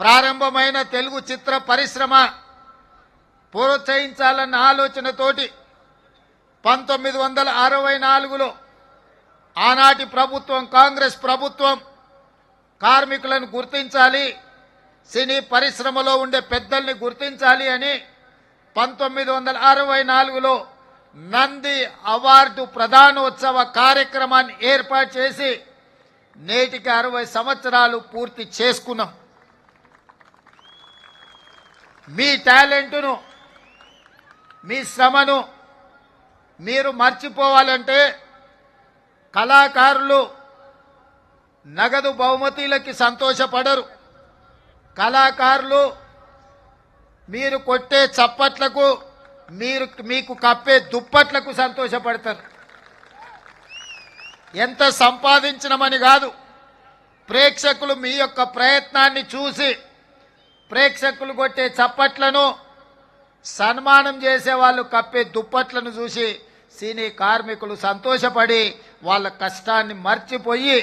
ప్రారంభమైన తెలుగు చిత్ర పరిశ్రమ ప్రోత్సహించాలన్న ఆలోచనతోటి పంతొమ్మిది వందల అరవై నాలుగులో ఆనాటి ప్రభుత్వం కాంగ్రెస్ ప్రభుత్వం కార్మికులను గుర్తించాలి సినీ పరిశ్రమలో ఉండే పెద్దల్ని గుర్తించాలి అని పంతొమ్మిది వందల అరవై నాలుగులో నంది అవార్డు ప్రధానోత్సవ కార్యక్రమాన్ని ఏర్పాటు చేసి నేటికి అరవై సంవత్సరాలు పూర్తి చేసుకున్నాం. మీ టాలెంటును మీ శ్రమను మీరు మర్చిపోవాలంటే కళాకారులు నగదు బహుమతులకి సంతోషపడరు. కళాకారులు మీరు కొట్టే చప్పట్లకు మీరు మీకు కప్పే దుప్పట్లకు సంతోషపడతారు. ఎంత సంపాదించినమని కాదు ప్రేక్షకులు మీ యొక్క ప్రయత్నాన్ని చూసి ప్రేక్షకులు కొట్టే చప్పట్లను సన్మానం చేసే వాళ్ళు కప్పే దుప్పట్లను చూసి సినీ కార్మికులు సంతోషపడి వాళ్ళ కష్టాన్ని మర్చిపోయి